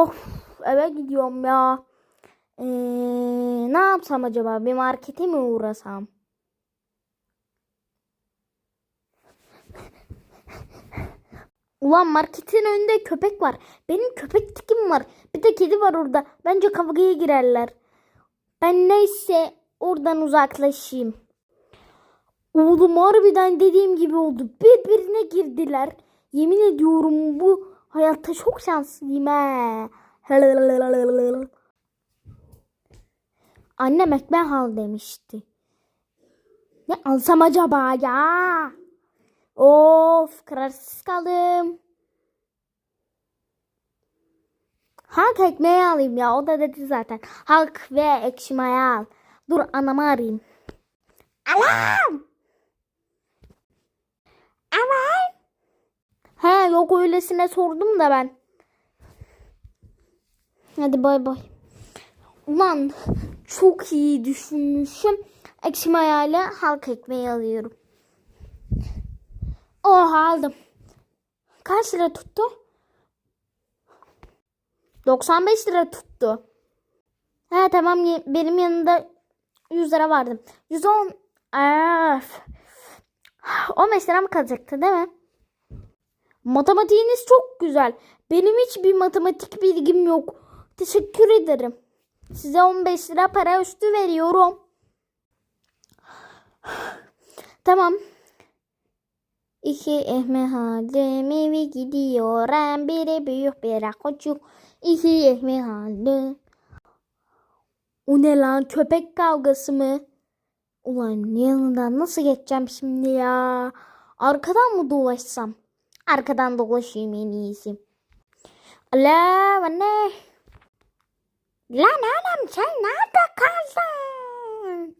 Of eve gidiyorum ya. Ee, ne yapsam acaba? Bir markete mi uğrasam? Ulan marketin önünde köpek var. Benim köpek tikim var. Bir de kedi var orada. Bence kavgaya girerler. Ben neyse oradan uzaklaşayım. Oğlum harbiden dediğim gibi oldu. Birbirine girdiler. Yemin ediyorum bu hayatta çok şanslıyım he. Annem ekmek al demişti. Ne alsam acaba ya? Of kararsız kaldım. Halk ekmeği alayım ya. O da dedi zaten. Halk ve ekşi maya al. Dur anamı arayayım. Alam! Aman! Yok öylesine sordum da ben. Hadi bay bay. Ulan çok iyi düşünmüşüm. Ekşi mayayla halk ekmeği alıyorum. Oh aldım. Kaç lira tuttu? 95 lira tuttu. He tamam benim yanında 100 lira vardı. 110 Öf. 15 lira mı kalacaktı değil mi? Matematiğiniz çok güzel. Benim hiçbir matematik bilgim yok. Teşekkür ederim. Size 15 lira para üstü veriyorum. Tamam. İki ekmek aldım eve gidiyorum. Biri büyük biri küçük. İki ekmek aldım. O ne lan köpek kavgası mı? Ulan yanından nasıl geçeceğim şimdi ya? Arkadan mı dolaşsam? Arkadan dolaşayım en iyisi. Alo anne. Lan oğlum sen nerede kaldın?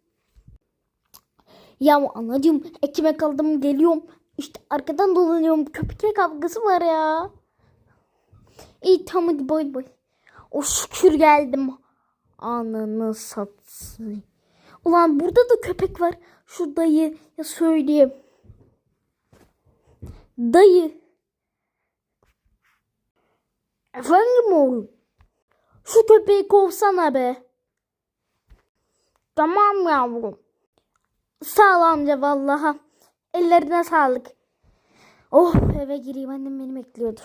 Ya anacığım ekmek aldım geliyorum. İşte arkadan dolanıyorum. Köpek kavgası var ya. İyi tamam hadi boy boy. O şükür geldim. Ananı satsın. Ulan burada da köpek var. Şu dayı ya söyleyeyim. Dayı. Efendim oğlum. Şu köpeği kovsana be. Tamam yavrum. Sağ ol amca vallaha. Ellerine sağlık. Oh eve gireyim annem beni bekliyordur.